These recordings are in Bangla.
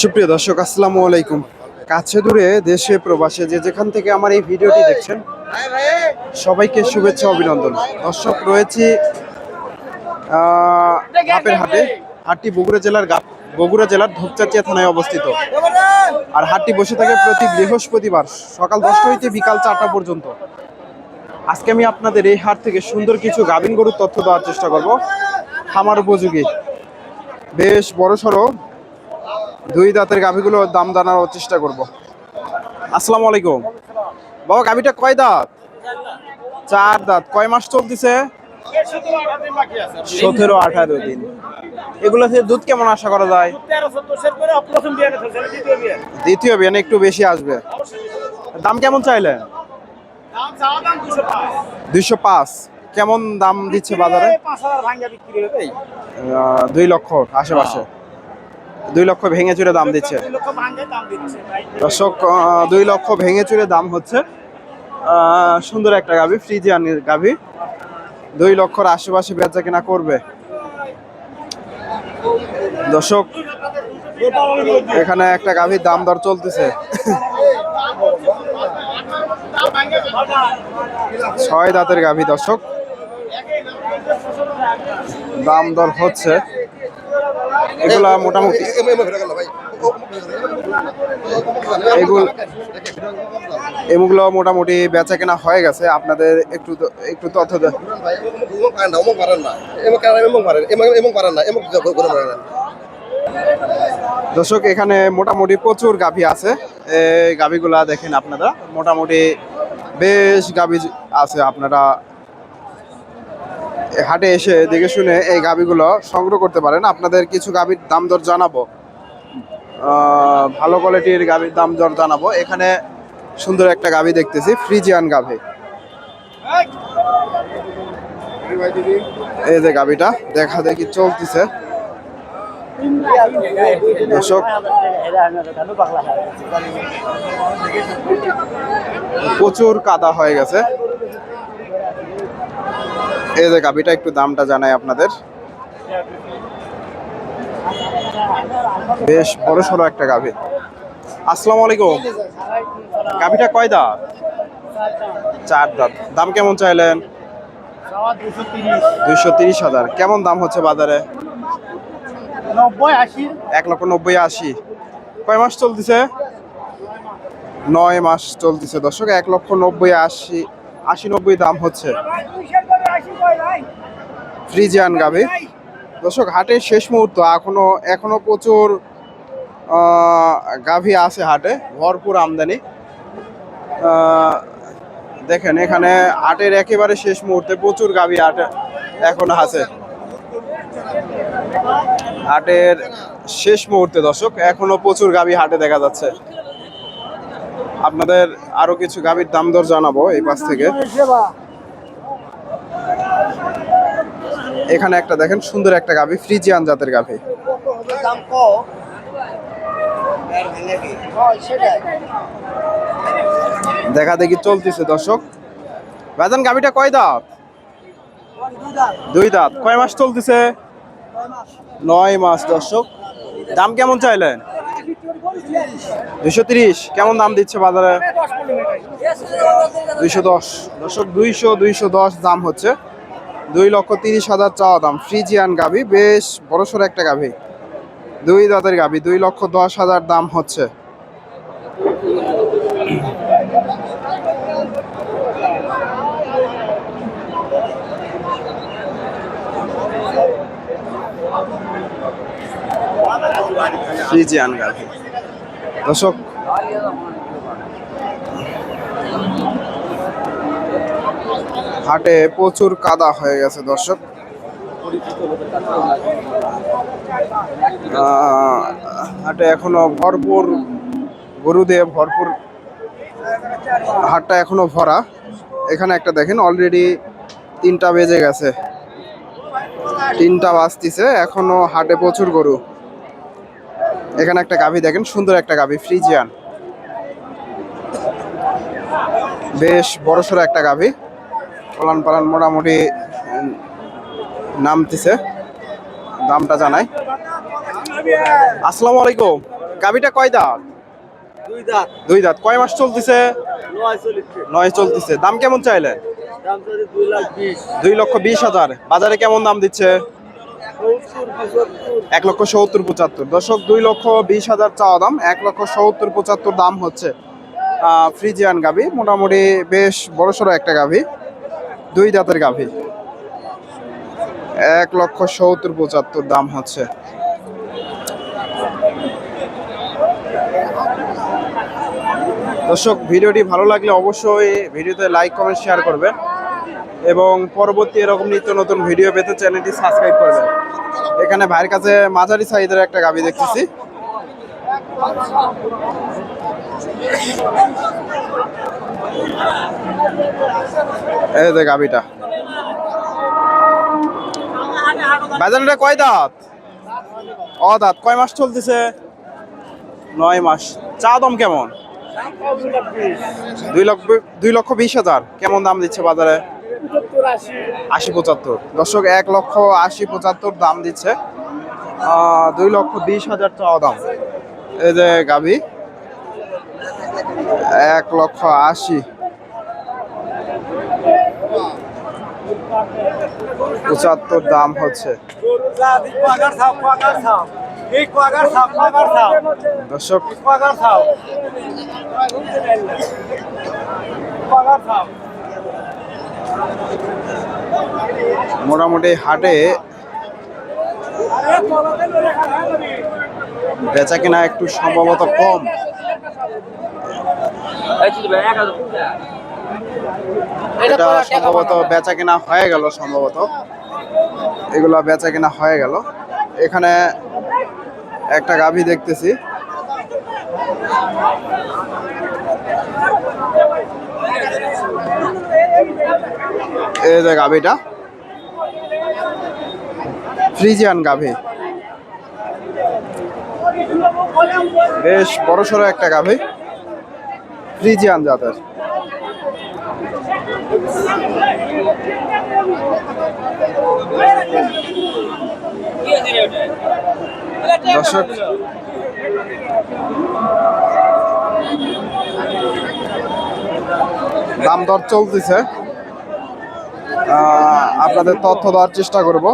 সুপ্রিয় দর্শক আসসালামু আলাইকুম। কাছে দূরে দেশে প্রবাসে যে যেখান থেকে আমার এই ভিডিওটি দেখছেন সবাইকে শুভেচ্ছা অভিনন্দন। দর্শক রয়েছে আহ, গাপের হাটে হাটটি বগুড়া জেলার বগুড়া জেলার ধূপচাচিয়া থানায় অবস্থিত। আর হাটটি বসে থাকে প্রতি বৃহস্পতিবার সকাল দশটা হইতে বিকাল চারটা পর্যন্ত। আজকে আমি আপনাদের এই হাট থেকে সুন্দর কিছু গাভিন গরুর তথ্য দেওয়ার চেষ্টা করব। খামার উপযোগী। বেশ বড় সড়ো দুই দাঁতের গাভিগুলোর দাম জানার চেষ্টা করব। আসসালামু আলাইকুম। বাবা গাভিটা কয় দাঁত? চার দাঁত। কয় মাস চলতেছে? সতেরো আঠারো দিন। এগুলো থেকে দুধ কেমন আশা করা যায়? দ্বিতীয় বিয়ানে একটু বেশি আসবে। দাম কেমন চাইলে দুইশো পাঁচ। কেমন দাম দিচ্ছে বাজারে? দুই লক্ষ আশেপাশে। দুই লক্ষ ভেঙে চুরে দাম দিচ্ছে। দর্শক দুই লক্ষ ভেঙে চুরে দাম হচ্ছে। সুন্দর একটা গাভি ফ্রিজিয়ান গাভি। দুই লক্ষর আশেপাশে বেচা কেনা করবে। দর্শক এখানে একটা গাভীর দাম দর চলতেছে। ছয় দাঁতের গাভী দর্শক। দাম দর হচ্ছে। এগুলা মোটামুটি। এগুলো মোটামুটি বেচা কেনা হয়ে গেছে। আপনাদের একটু একটু তথ্য দর্শক, এখানে মোটামুটি প্রচুর গাভী আছে। গাভীগুলা দেখেন আপনারা। মোটামুটি বেশ গাভী আছে আপনারা। হাটে এসে দেখে শুনে এই গাভীগুলো সংগ্রহ করতে পারেন। আপনাদের কিছু গাভীর দাম দর জানাব। ভালো কোয়ালিটির গাভীর দাম দর জানাব। এখানে সুন্দর একটা গাভী দেখতেছি, ফ্রিজিয়ান গাভী। এই যে গাভীটা, দেখা দেখি চলতেছে। প্রচুর কাদা হয়ে গেছে। এই যে গাভীটা একটু দামটা জানাই আপনাদের। বেশ বড় সড়ো একটা গাভী আসসালামু আলাইকুম। গাভীটা কয় দাঁত? চার দাঁত। দাম কেমন চাইলেন? দুইশো তিরিশ হাজার। কেমন দাম হচ্ছে বাজারে? এক লক্ষ নব্বই আশি। কয় মাস চলতেছে? নয় মাস চলতেছে দর্শক, এক লক্ষ নব্বই আশি আশি নব্বই দাম হচ্ছে। ফ্রিজিয়ান গাভি দর্শক, হাটের শেষ মুহূর্ত, এখনও এখনও প্রচুর গাভী আছে হাটে, ভরপুর আমদানি। দেখেন, এখানে হাটের একেবারে শেষ মুহূর্তে প্রচুর গাভী হাটে এখন আছে। হাটের শেষ মুহূর্তে, দর্শক, এখনও প্রচুর গাভী হাটে দেখা যাচ্ছে। আপনাদের আরও কিছু গাভীর দাম দর জানাব এই পাশ থেকে। এখানে একটা দেখেন সুন্দর একটা গাভী, ফ্রিজিয়ান জাতের গাভী। দেখা দেখি চলতেছে দর্শক। ভাইজান, গাভীটা কয় দাঁত? দুই দাঁত। কয় মাস চলতেছে? নয় মাস দর্শক। দাম কেমন চাইলেন? দুইশো তিরিশ। কেমন দাম দিচ্ছে বাজারে? দুইশো দশ। দর্শক, দুইশো দুইশো দশ দাম হচ্ছে। দুই লক্ষ তিরিশ হাজার চাওয়া দাম। ফ্রিজিয়ান গাভি, বেশ বড়সড় একটা গাভি। দুই দাঁতের গাভি, দুই লক্ষ দশ হাজার দাম হচ্ছে। ফ্রিজিয়ান দর্শক হাটে প্রচুর কাদা হয়ে গেছে, দর্শক। হাটে এখনও ভরপুর, গরু দিয়ে ভরপুর হাটটা এখনও ভরা। এখানে একটা দেখেন অলরেডি তিনটা বেজে গেছে। তিনটা বাজতিছে, এখনও হাটে প্রচুর গরু। এখানে একটা গাভী দেখেন, সুন্দর একটা গাভী, ফ্রিজিয়ান। বেশ বড়সড় একটা গাভী। পালান পালান মোটামুটি নামতেছে। দামটা জানাই। আসসালামু আলাইকুম। গাবিটা কয় দাঁত? দুই দাঁত। দুই দাঁত। কয় মাস চলতেছে? নয় চলতেছে। দাম কেমন চাইলেন? দুই লক্ষ বিশ হাজার। বাজারে কেমন দাম দিচ্ছে? এক লক্ষ সত্তর পঁচাত্তর। দর্শক দুই লক্ষ বিশ হাজার চাওয়া দাম এক লক্ষ সত্তর পঁচাত্তর দাম হচ্ছে ফ্রিজিয়ান গাভি। মোটামুটি বেশ বড়সড় একটা গাভি। দুই দাঁতের গাভী। এক লক্ষ সত্তর পঁচাত্তর দাম হচ্ছে। দর্শক, ভিডিওটি ভালো লাগলে অবশ্যই ভিডিওতে লাইক, কমেন্ট, শেয়ার করবেন এবং পরবর্তী এরকম নিত্য নতুন ভিডিও পেতে চ্যানেলটি সাবস্ক্রাইব করবেন। এখানে ভাইয়ের কাছে মাঝারি সাইজের একটা গাবি দেখতেছি। এই যে গাবিটা বাজারটা কয় দাঁত? ও দাঁত। কয় মাস চলতেছে? নয় মাস। চা দাম কেমন? দুই লক্ষ দুই লক্ষ বিশ হাজার। কেমন দাম দিচ্ছে বাজারে? আশি পঁচাত্তর। দর্শক, এক লক্ষ আশি পঁচাত্তর দাম দিচ্ছে। দুই লক্ষ বিশ হাজার চাওয়া দাম। এই যে গাভি। এক লক্ষ আশি। পঁচাত্তর দাম হচ্ছে। দর্শক মোটামুটি হাটে বেচা কিনা একটু সম্ভবত কম। এটা সম্ভবত বেচা কিনা হয়ে গেল সম্ভবত। এগুলা বেচা কিনা হয়ে গেল। এখানে একটা গাভী দেখতেছি। এই যে গাভীটা। ফ্রিজিয়ান গাভী। বেশ বড়সড় একটা গাভী। ফ্রিজিয়ান জাতের। দর্শক দাম দর চলতেছে। আপনাদের তথ্য দেওয়ার চেষ্টা করব।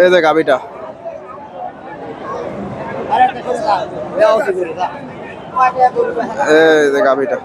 এই যে গাবিটা। এই যে গাবিটা।